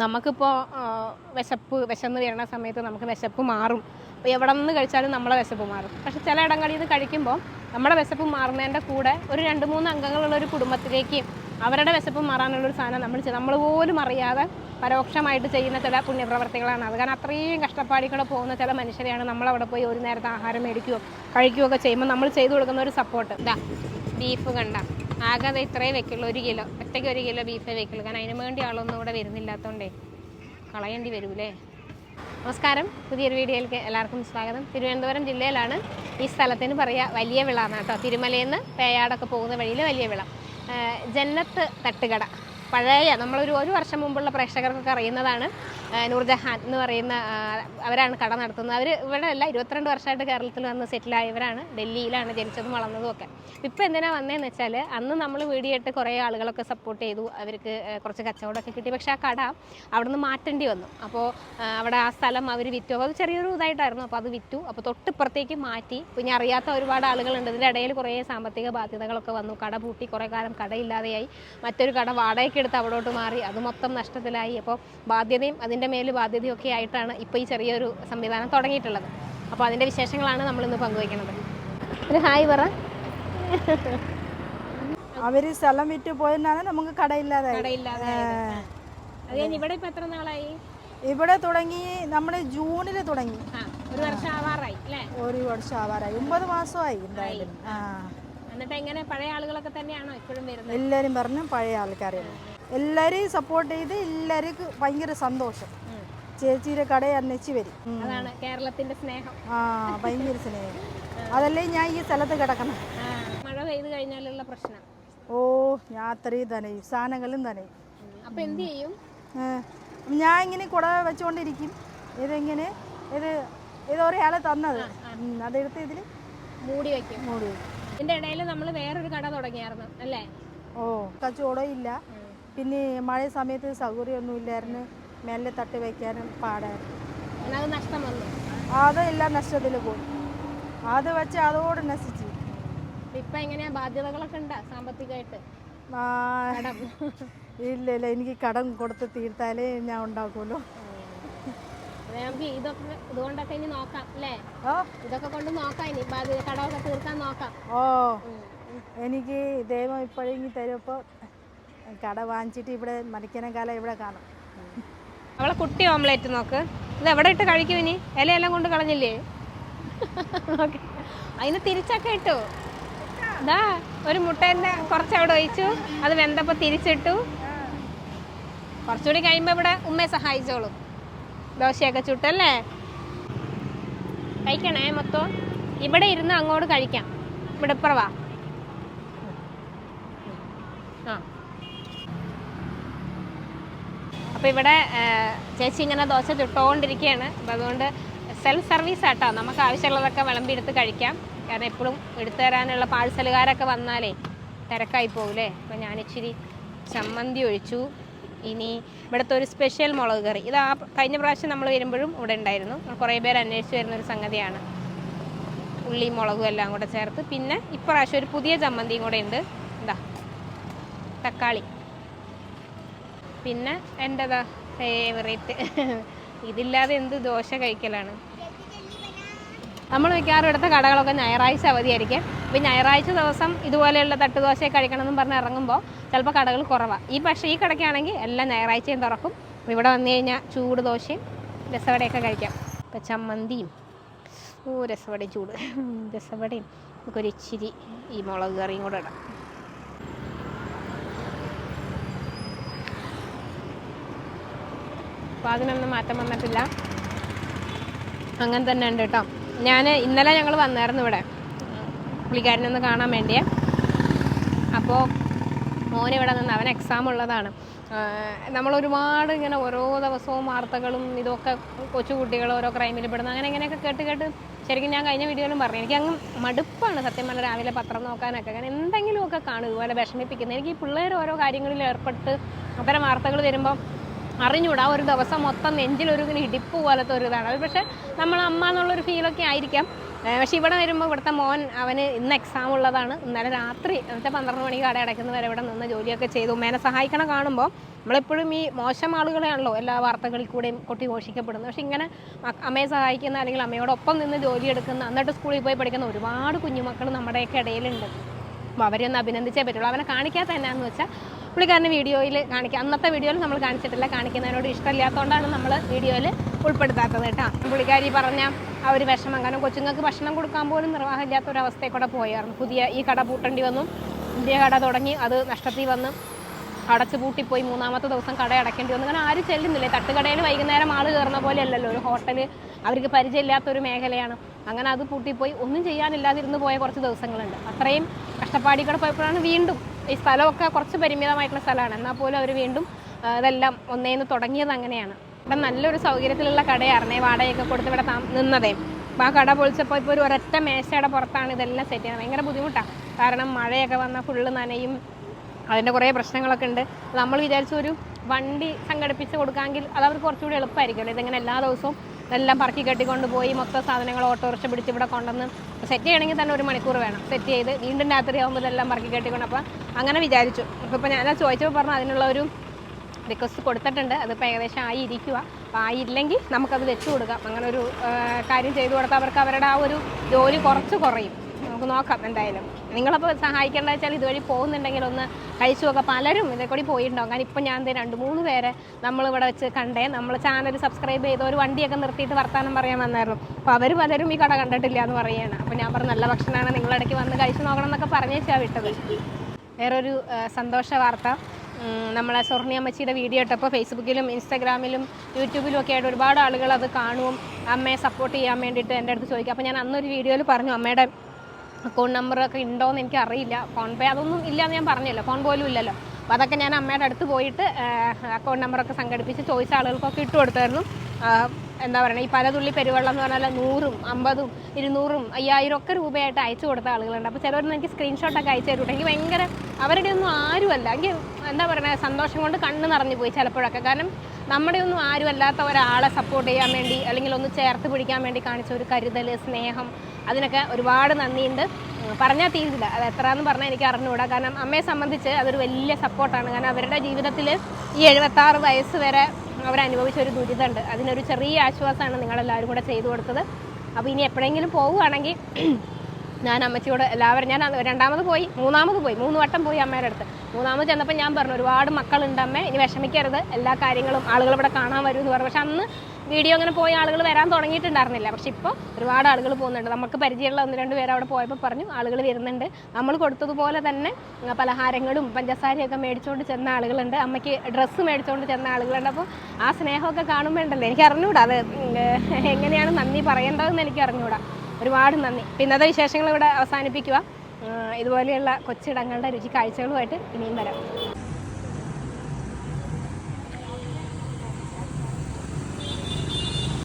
നമുക്കിപ്പോൾ വിശപ്പ് വിശന്ന് വരുന്ന സമയത്ത് നമുക്ക് വിശപ്പ് മാറും. അപ്പോൾ എവിടെ നിന്ന് കഴിച്ചാലും നമ്മളെ വിശപ്പ് മാറും. പക്ഷെ ചില ഇടങ്ങളിൽ നിന്ന് കഴിക്കുമ്പോൾ നമ്മുടെ വിശപ്പ് മാറുന്നതിന്റെ കൂടെ ഒരു രണ്ട് മൂന്ന് അംഗങ്ങളുള്ള ഒരു കുടുംബത്തിലേക്ക് അവരുടെ വിശപ്പ് മാറാനുള്ളൊരു സാധനം നമ്മൾ നമ്മൾ പോലും അറിയാതെ പരോക്ഷമായിട്ട് ചെയ്യുന്ന ചില പുണ്യപ്രവർത്തികളാണ് അത്. കാരണം അത്രയും കഷ്ടപ്പാടികളെ പോകുന്ന ചില മനുഷ്യരെയാണ് നമ്മളവിടെ പോയി ഒരു നേരത്തെ ആഹാരം മേടിക്കുകയോ കഴിക്കുകയോ ഒക്കെ ചെയ്യുമ്പോൾ നമ്മൾ ചെയ്തു കൊടുക്കുന്ന ഒരു സപ്പോർട്ട് ഇതാ ബീഫ് കണ്ട. ആകെ അത് ഇത്രയും വെക്കുള്ളൂ. ഒരു കിലോ ഒറ്റയ്ക്ക് ഒരു കിലോ ബീഫേ വെക്കുള്ളൂ. കാരണം അതിന് വേണ്ടി ആളൊന്നും ഇവിടെ വരുന്നില്ലാത്തതുകൊണ്ടേ കളയേണ്ടി വരൂലേ? നമസ്കാരം. പുതിയൊരു വീഡിയോയിലേക്ക് എല്ലാവർക്കും സ്വാഗതം. തിരുവനന്തപുരം ജില്ലയിലാണ് ഈ സ്ഥലത്തിന് പറയുക വലിയ വിള കേട്ടോ. തിരുമലയിൽ നിന്ന് പേയാടൊക്കെ പോകുന്ന വഴിയിൽ വലിയ വിള. ജന്നത്ത് തട്ടുകട. പഴയ നമ്മളൊരു ഒരു വർഷം മുമ്പുള്ള പ്രേക്ഷകർക്കൊക്കെ അറിയുന്നതാണ് നൂർജഹാൻ എന്ന് പറയുന്ന അവരാണ് കട നടത്തുന്നത്. അവർ ഇവിടെ അല്ല ഇരുപത്തിരണ്ട് വർഷമായിട്ട് കേരളത്തിൽ വന്ന് സെറ്റിൽ സെറ്റിലായവരാണ് ഡൽഹിയിലാണ് ജനിച്ചതും വളർന്നതും ഒക്കെ. ഇപ്പോൾ എന്തിനാണ് വന്നതെന്ന് വെച്ചാൽ അന്ന് നമ്മൾ വീടിയായിട്ട് കുറേ ആളുകളൊക്കെ സപ്പോർട്ട് ചെയ്തു. അവർക്ക് കുറച്ച് കച്ചവടമൊക്കെ കിട്ടി. പക്ഷേ ആ കട അവിടുന്ന് മാറ്റേണ്ടി വന്നു. അപ്പോൾ അവിടെ ആ സ്ഥലം അവർ വിറ്റു. അപ്പോൾ അത് ചെറിയൊരു ഇതായിട്ടായിരുന്നു. അപ്പോൾ അത് വിറ്റു. അപ്പോൾ തൊട്ടിപ്പുറത്തേക്ക് മാറ്റി. പിന്നെ അറിയാത്ത ഒരുപാട് ആളുകളുണ്ട്. ഇതിന്റെ ഇടയിൽ കുറേ സാമ്പത്തിക ബാധ്യതകളൊക്കെ വന്നു. കട പൂട്ടി കുറേ കാലം കടയില്ലാതെയായി. മറ്റൊരു കട വാടകയ്ക്ക് എടുത്ത് അവിടോട്ട് മാറി. അത് മൊത്തം നഷ്ടത്തിലായി. അപ്പോൾ ബാധ്യതയും അതിന്റെ മേൽ ബാധ്യതയും ഒക്കെ ആയിട്ടാണ് ഇപ്പോൾ ഈ ചെറിയൊരു സംവിധാനം തുടങ്ങിയിട്ടുള്ളത്. അപ്പോൾ അതിന്റെ വിശേഷങ്ങളാണ് നമ്മളിന്ന് പങ്കുവയ്ക്കുന്നത് ഒരു ഹായ് പറ. അവർ സ്ഥലം വിറ്റ് പോയെന്നാണ് നമുക്ക് കടയില്ലാതെ ഇവിടെ ഇപ്പൊ എത്ര നാളായി? ഇവിടെ തുടങ്ങി നമ്മൾ ജൂണിൽ തുടങ്ങി. ഒരു വർഷം ആവാറായി ഒരു വർഷം ആവാറായി. ഒമ്പത് മാസമായി എന്തായാലും. എന്നിട്ട് എങ്ങനെ പഴയ ആളുകളൊക്കെ തന്നെയാണോ ഇപ്പോഴും വരുന്നത്? എല്ലാവരും പറഞ്ഞു പഴയ ആൾക്കാരെയാണ് എല്ലാവരെയും സപ്പോർട്ട് ചെയ്ത് എല്ലാവർക്കും ഭയങ്കര സന്തോഷം. ചേച്ചിയുടെ കടയെ അന്വേഷിച്ച് വരും. അതാണ് കേരളത്തിന്റെ സ്നേഹം. ആ ഭയങ്കര സ്നേഹം. അതല്ലേ ഞാൻ ഈ സ്ഥലത്ത് കിടക്കണം? മഴ പെയ്ത് കഴിഞ്ഞാലുള്ള പ്രശ്നം. ഓ ഞാൻ അത്രയും തനയും സാധനങ്ങളും തനയും അപ്പൊ എന്ത് ചെയ്യും? ഞാൻ ഇങ്ങനെ കുട വെച്ചുകൊണ്ടിരിക്കും ഇതെങ്ങനെ? ഇത് ഇത് ഒരാളെ തന്നത്. അതെടുത്ത് ഇതിൽ മൂടി വെക്കും. മൂടി വെക്കും. ഇതിന്റെ ഇടയിൽ നമ്മൾ വേറൊരു കട തുടങ്ങിയായിരുന്നു അല്ലേ? ഓ കച്ചവടം ഇല്ല. പിന്നെ മഴ സമയത്ത് സൗകര്യമൊന്നും ഇല്ലായിരുന്നു മേലെ തട്ടി വയ്ക്കാനും പാടായിരുന്നു. അതെല്ലാം നഷ്ടത്തിൽ പോയി. അത് വെച്ച് അതോട് നശിച്ചു. ഇപ്പൊ എങ്ങനെയാ? ബാധ്യതകളൊക്കെ ഉണ്ടാ സാമ്പത്തികമായിട്ട്? ഇല്ല ഇല്ല. എനിക്ക് കടം കൊടുത്ത് തീർത്താലേ ഞാൻ ഉണ്ടാക്കുമല്ലോ അതെ നമുക്ക് ഇതൊക്കെ ഇതുകൊണ്ടൊക്കെ ഇനി നോക്കാം അല്ലേ? ഓ ഇതൊക്കെ കൊണ്ട് നോക്കാം ഇനി. ബാധ്യത കടമൊക്കെ തീർക്കാൻ നോക്കാം. ഓ. ഉം. എനിക്ക് ദൈവം ഇപ്പോഴെങ്കിൽ തരുമ്പോൾ കട വാങ്ങിച്ചിട്ട് ഇവിടെ മരിക്കണ കാലം ഇവിടെ കാണും. അവളെ കുട്ടി ഓംലേറ്റ് നോക്ക്. ഇത് എവിടെ ഇട്ട് കഴിക്കും ഇനി? ഇലയെല്ലാം കൊണ്ട് കളഞ്ഞില്ലേ? അതിന് തിരിച്ചൊക്കെ ഇട്ടു. ഇതാ ഒരു മുട്ടേന്റെ കുറച്ച് അവിടെ ഒഴിച്ചു. അത് വെന്തപ്പോൾ തിരിച്ചിട്ടു. കുറച്ചുകൂടി കഴിയുമ്പോൾ ഇവിടെ ഉമ്മയെ സഹായിച്ചോളൂ. ദോശയൊക്കെ ചുട്ടല്ലേ? കഴിക്കണേ മൊത്തം. ഇവിടെ ഇരുന്ന് അങ്ങോട്ട് കഴിക്കാം. ഇവിടെ ഇപ്പുറവാ ആ അപ്പോൾ ഇവിടെ ചേച്ചി ഇങ്ങനെ ദോശ ചുട്ടുകൊണ്ടിരിക്കുകയാണ് അപ്പോൾ അതുകൊണ്ട് സെൽഫ് സർവീസ് ആട്ടോ. നമുക്ക് ആവശ്യമുള്ളതൊക്കെ വിളമ്പി എടുത്ത് കഴിക്കാം. കാരണം എപ്പോഴും എടുത്തു തരാനുള്ള പാഴ്സലുകാരൊക്കെ വന്നാലേ തിരക്കായി പോകൂലേ. അപ്പോൾ ഞാൻ ഇച്ചിരി ചമ്മന്തി ഒഴിച്ചു. ഇനി ഇവിടുത്തെ ഒരു സ്പെഷ്യൽ മുളക് കറി. ഇത് ആ കഴിഞ്ഞ പ്രാവശ്യം നമ്മൾ വരുമ്പോഴും ഇവിടെ ഉണ്ടായിരുന്നു. കുറേ പേര് അന്വേഷിച്ച് വരുന്ന ഒരു സംഗതിയാണ്. ഉള്ളി മുളകും എല്ലാം കൂടെ ചേർത്ത്. പിന്നെ ഇപ്രാവശ്യം ഒരു പുതിയ ചമ്മന്തിയും കൂടെ ഉണ്ട്. എന്താ തക്കാളി. പിന്നെ എന്റെതാ ഫേവറേറ്റ് ഇതില്ലാതെ എന്ത് ദോശ കഴിക്കലാണ്? നമ്മൾ മിക്കവാറും ഇവിടുത്തെ കടകളൊക്കെ ഞായറാഴ്ച അവധിയായിരിക്കും. അപ്പോൾ ഞായറാഴ്ച ദിവസം ഇതുപോലെയുള്ള തട്ടുദോശ എന്ന് പറഞ്ഞ് ഇറങ്ങുമ്പോൾ ചിലപ്പോൾ കടകൾ കുറവാണ് ഈ പക്ഷേ ഈ കടയ്ക്കാണെങ്കിൽ എല്ലാം ഞായറാഴ്ചയും തുറക്കും. ഇവിടെ വന്നു കഴിഞ്ഞാൽ ചൂട് ദോശയും രസവടയൊക്കെ കഴിക്കാം. ഇപ്പം ചമ്മന്തിയും. ഓ രസവടയും ചൂട്. രസവടയും. നമുക്കൊരു ഇച്ചിരി ഈ മുളക് കറിയും കൂടെ ഇടാം. അപ്പോൾ അതിനൊന്നും മാറ്റം വന്നിട്ടില്ല. അങ്ങനെ തന്നെ ഉണ്ട് കേട്ടോ. ഞാൻ ഇന്നലെ ഞങ്ങൾ വന്നായിരുന്നു ഇവിടെ. പുള്ളിക്കാരനൊന്ന് കാണാൻ വേണ്ടിയേ. അപ്പോൾ മോൻ ഇവിടെ നിന്ന് അവൻ എക്സാം ഉള്ളതാണ്. നമ്മൾ ഒരുപാട് ഇങ്ങനെ ഓരോ ദിവസവും വാർത്തകളും ഇതൊക്കെ കൊച്ചു കുട്ടികൾ ഓരോ ക്രൈമിൽ പെടുന്നു അങ്ങനെ ഇങ്ങനെയൊക്കെ കേട്ട് കേട്ട് ശരിക്കും ഞാൻ കഴിഞ്ഞ വീഡിയോയിലും പറഞ്ഞു. എനിക്ക് അങ്ങ് മടുപ്പാണ് സത്യം പറഞ്ഞാൽ രാവിലെ പത്രം നോക്കാനൊക്കെ. അങ്ങനെ എന്തെങ്കിലുമൊക്കെ കാണും ഇതുപോലെ വിഷമിപ്പിക്കുന്നത് എനിക്ക് ഈ പിള്ളേർ ഓരോ കാര്യങ്ങളിൽ ഏർപ്പെട്ട് അത്തരം വാർത്തകൾ വരുമ്പോൾ അറിഞ്ഞൂടാ ഒരു ദിവസം മൊത്തം നെഞ്ചിലൊരു ഇങ്ങനെ ഇടിപ്പ് പോലത്തെ ഒരു ഇതാണ്. അത് പക്ഷേ നമ്മൾ അമ്മ എന്നുള്ളൊരു ഫീലൊക്കെ ആയിരിക്കാം. പക്ഷെ ഇവിടെ വരുമ്പോൾ ഇവിടുത്തെ മോൻ അവന് ഇന്ന് എക്സാം ഉള്ളതാണ്. ഇന്നലെ രാത്രി എന്നിട്ട് പന്ത്രണ്ട് മണിക്ക് കട അടയ്ക്കുന്നവരെ ഇവിടെ നിന്ന് ജോലിയൊക്കെ ചെയ്തു. ഉമ്മേനെ സഹായിക്കണം കാണുമ്പോൾ നമ്മളെപ്പോഴും ഈ മോശം ആളുകളെയാണല്ലോ എല്ലാ വാർത്തകളിൽ കൂടെയും കൊട്ടി ഘോഷിക്കപ്പെടുന്നത് പക്ഷെ ഇങ്ങനെ അമ്മയെ സഹായിക്കുന്ന അല്ലെങ്കിൽ അമ്മയോടൊപ്പം നിന്ന് ജോലി എടുക്കുന്ന എന്നിട്ട് സ്കൂളിൽ പോയി പഠിക്കുന്ന ഒരുപാട് കുഞ്ഞുമക്കൾ നമ്മുടെയൊക്കെ ഇടയിലുണ്ട്. അപ്പോൾ അവരെ ഒന്ന് അഭിനന്ദിച്ചേ പറ്റുള്ളൂ. അവനെ കാണിക്കാത്ത എന്നാന്ന് വെച്ചാൽ പുള്ളിക്കാരന് വീഡിയോയിൽ കാണിക്കുക അന്നത്തെ വീഡിയോയിൽ നമ്മൾ കാണിച്ചിട്ടില്ല. കാണിക്കുന്നതിനോട് ഇഷ്ടമില്ലാത്തതുകൊണ്ടാണ് നമ്മൾ വീഡിയോയിൽ ഉൾപ്പെടുത്താത്തത് കേട്ടോ. പുള്ളിക്കാരി പറഞ്ഞ ആ ഒരു വിഷമം. കാരണം കൊച്ചുങ്ങൾക്ക് ഭക്ഷണം കൊടുക്കാൻ പോലും നിർവാഹമില്ലാത്ത ഒരു അവസ്ഥയിൽ കൂടെ പോയായിരുന്നു. പുതിയ ഈ കട പൂട്ടേണ്ടി വന്നു. പുതിയ കട തുടങ്ങി. അത് നഷ്ടത്തിൽ വന്ന് അടച്ചു പൂട്ടിപ്പോയി. മൂന്നാമത്തെ ദിവസം കട അടയ്ക്കേണ്ടി വന്നു. കാരണം ആരും ചെല്ലുന്നില്ലേ. തട്ടുകടയിൽ വൈകുന്നേരം ആൾ കയറുന്ന പോലെ അല്ലല്ലോ ഒരു ഹോട്ടൽ അവർക്ക് പരിചയമില്ലാത്ത ഒരു മേഖലയാണ്. അങ്ങനെ അത് പൂട്ടിപ്പോയി. ഒന്നും ചെയ്യാനില്ലാതിരുന്ന് പോയ കുറച്ച് ദിവസങ്ങളുണ്ട്. അത്രയും കഷ്ടപ്പാടി കൂടെ പോയപ്പോഴാണ് വീണ്ടും ഈ സ്ഥലമൊക്കെ കുറച്ച് പരിമിതമായിട്ടുള്ള സ്ഥലമാണ്. എന്നാൽ പോലും അവർ വീണ്ടും ഇതെല്ലാം ഒന്നേന്ന് തുടങ്ങിയത് അങ്ങനെയാണ്. ഇവിടെ നല്ലൊരു സൗകര്യത്തിലുള്ള കടയായിരുന്നേ. വാടകയൊക്കെ കൊടുത്ത് ഇവിടെ നിന്നതേ. അപ്പോൾ ആ കട പൊളിച്ചപ്പോൾ ഇപ്പോൾ ഒരു ഒരൊറ്റ മേശയുടെ പുറത്താണ് ഇതെല്ലാം സെറ്റ് ചെയ്യുന്നത്. ഭയങ്കര ബുദ്ധിമുട്ടാണ് കാരണം മഴയൊക്കെ വന്നാൽ ഫുള്ള് നനയും. അതിന്റെ കുറേ പ്രശ്നങ്ങളൊക്കെ ഉണ്ട്. നമ്മൾ വിചാരിച്ച ഒരു വണ്ടി സംഘടിപ്പിച്ച് കൊടുക്കാമെങ്കിൽ അത് അവർക്ക് കുറച്ചുകൂടി എളുപ്പമായിരിക്കുമല്ലോ. ഇതെങ്ങനെ എല്ലാ ദിവസവും എല്ലാം പറക്കി കെട്ടിക്കൊണ്ട് പോയി മൊത്തം സാധനങ്ങൾ ഓട്ടോറിക്ഷ പിടിച്ച് ഇവിടെ കൊണ്ടുവന്ന് സെറ്റ് ചെയ്യണമെങ്കിൽ തന്നെ ഒരു മണിക്കൂർ വേണം. സെറ്റ് ചെയ്ത് വീണ്ടും രാത്രി ആകുമ്പോൾ ഇതെല്ലാം പറക്കി കെട്ടിക്കൊണ്ട് അപ്പോൾ അങ്ങനെ വിചാരിച്ചു. അപ്പോൾ ഇപ്പോൾ ഞാൻ ചോദിച്ചപ്പോൾ പറഞ്ഞു അതിനുള്ള ഒരു റിക്വസ്റ്റ് കൊടുത്തിട്ടുണ്ട്. അതിപ്പോൾ ഏകദേശം ആയിരിക്കുക അപ്പോൾ ആയില്ലെങ്കിൽ നമുക്കത് വെച്ച് കൊടുക്കാം. അങ്ങനെ ഒരു കാര്യം ചെയ്തു കൊടുത്താൽ അവർക്ക് അവരുടെ ആ ഒരു ജോലി കുറച്ച് കുറയും. നമുക്ക് നോക്കാം എന്തായാലും. നിങ്ങളപ്പോൾ സഹായിക്കേണ്ട വെച്ചാൽ ഇതുവഴി പോകുന്നുണ്ടെങ്കിൽ ഒന്ന് കഴിച്ചു നോക്കാം. പലരും ഇതേ കൂടി പോയിട്ടുണ്ടാവും. കാരണം ഇപ്പം ഞാൻ രണ്ട് മൂന്ന് പേരെ നമ്മളിവിടെ വെച്ച് കണ്ടേ. നമ്മൾ ചാനൽ സബ്സ്ക്രൈബ് ചെയ്ത് ഒരു വണ്ടിയൊക്കെ നിർത്തിയിട്ട് വർത്താനം പറയാൻ വന്നായിരുന്നു. അപ്പോൾ അവർ പലരും ഈ കട കണ്ടിട്ടില്ല എന്ന് പറയുകയാണ്. അപ്പോൾ ഞാൻ പറഞ്ഞു നല്ല ഭക്ഷണമാണ് നിങ്ങളിടയ്ക്ക് വന്ന് കഴിച്ചു നോക്കണം എന്നൊക്കെ പറഞ്ഞേച്ചാണ് വിട്ടത്. വേറൊരു സന്തോഷ വാർത്ത. നമ്മളെ സ്വർണി അമ്മച്ചിയുടെ വീഡിയോ ഇട്ടപ്പോൾ ഫേസ്ബുക്കിലും ഇൻസ്റ്റാഗ്രാമിലും യൂട്യൂബിലും ഒക്കെ ആയിട്ട് ഒരുപാട് ആളുകൾ അത് കാണും. അമ്മയെ സപ്പോർട്ട് ചെയ്യാൻ വേണ്ടിയിട്ട് എന്റെ അടുത്ത് ചോദിക്കും. അപ്പോൾ ഞാൻ അന്നൊരു വീഡിയോയിൽ പറഞ്ഞു അമ്മയുടെ അക്കൗണ്ട് നമ്പറൊക്കെ ഉണ്ടോയെന്ന് എനിക്ക് അറിയില്ല ഫോൺ പേ അതൊന്നും ഇല്ലയെന്ന് ഞാൻ പറഞ്ഞല്ലോ. ഫോൺ പോലും ഇല്ലല്ലോ. അപ്പോൾ അതൊക്കെ ഞാൻ അമ്മയുടെ അടുത്ത് പോയിട്ട് അക്കൗണ്ട് നമ്പറൊക്കെ സംഘടിപ്പിച്ച് ചോദിച്ച ആളുകൾക്കൊക്കെ ഇട്ട് കൊടുത്തായിരുന്നു. എന്താ പറയുക ഈ പലതുള്ളി പെരുവെള്ളം എന്ന് പറഞ്ഞാൽ നൂറും അമ്പതും ഇരുന്നൂറും അയ്യായിരം ഒക്കെ രൂപയായിട്ട് അയച്ചു കൊടുത്ത ആളുകളുണ്ട്. അപ്പോൾ ചിലവരൊന്നും എനിക്ക് സ്ക്രീൻഷോട്ടൊക്കെ അയച്ചു തരും എനിക്ക് ഭയങ്കര അവരുടെ ഒന്നും ആരുമല്ല. എനിക്ക് എന്താ പറയുക സന്തോഷം കൊണ്ട് കണ്ണ് നിറഞ്ഞു പോയി ചിലപ്പോഴൊക്കെ. കാരണം നമ്മുടെ ഒന്നും ആരും അല്ലാത്ത ഒരാളെ സപ്പോർട്ട് ചെയ്യാൻ വേണ്ടി അല്ലെങ്കിൽ ഒന്ന് ചേർത്ത് പിടിക്കാൻ വേണ്ടി കാണിച്ച ഒരു കരുതൽ സ്നേഹം അതിനൊക്കെ ഒരുപാട് നന്ദിയുണ്ട്. പറഞ്ഞാൽ തീരില്ല. അത് എത്രയെന്ന് പറഞ്ഞാൽ എനിക്ക് അറിഞ്ഞുകൂടാ. കാരണം അമ്മയെ സംബന്ധിച്ച് അതൊരു വലിയ സപ്പോർട്ടാണ് കാരണം അവരുടെ ജീവിതത്തിൽ ഈ എഴുപത്താറ് വയസ്സ് വരെ അവരനുഭവിച്ച ഒരു ദുരിതമുണ്ട്. അതിനൊരു ചെറിയ ആശ്വാസമാണ് നിങ്ങളെല്ലാവരും കൂടെ ചെയ്തു കൊടുത്തത്. അപ്പോൾ ഇനി എപ്പോഴെങ്കിലും പോവുകയാണെങ്കിൽ ഞാൻ അമ്മച്ചിയോട് എല്ലാവരും ഞാൻ രണ്ടാമത് പോയി മൂന്നാമത് പോയി മൂന്ന് വട്ടം പോയി അമ്മയുടെ അടുത്ത്. മൂന്നാമത് ചെന്നപ്പോൾ ഞാൻ പറഞ്ഞു ഒരുപാട് മക്കളുണ്ട് അമ്മ ഇനി വിഷമിക്കരുത് എല്ലാ കാര്യങ്ങളും ആളുകൾ ഇവിടെ കാണാൻ വരും എന്ന് പറഞ്ഞു. പക്ഷെ അന്ന് വീഡിയോ അങ്ങനെ പോയ ആളുകൾ വരാൻ തുടങ്ങിയിട്ടുണ്ടായിരുന്നില്ല. പക്ഷെ ഇപ്പോൾ ഒരുപാട് ആളുകൾ പോകുന്നുണ്ട്. നമുക്ക് പരിചയമുള്ള ഒന്ന് രണ്ട് പേര് അവിടെ പോയപ്പോൾ പറഞ്ഞു ആളുകൾ വരുന്നുണ്ട്. നമ്മൾ കൊടുത്തതുപോലെ തന്നെ പലഹാരങ്ങളും പഞ്ചസാരയൊക്കെ മേടിച്ചുകൊണ്ട് ചെന്ന ആളുകളുണ്ട്. അമ്മയ്ക്ക് ഡ്രസ്സ് മേടിച്ചുകൊണ്ട് ചെന്ന ആളുകളുണ്ട്. അപ്പോൾ ആ സ്നേഹമൊക്കെ കാണുമ്പോൾ ഉണ്ടല്ലോ. എനിക്ക് അറിഞ്ഞൂടാ അത് എങ്ങനെയാണ് നന്ദി പറയേണ്ടതെന്ന് എനിക്ക് അറിഞ്ഞൂടാ. ഒരുപാട് നന്ദി. പിന്നെ ഇന്നത്തെ വിശേഷങ്ങൾ ഇവിടെ അവസാനിപ്പിക്കുക. ഇതുപോലെയുള്ള കൊച്ചിടങ്ങളുടെ രുചി കാഴ്ചകളുമായിട്ട് ഇനിയും വരാം.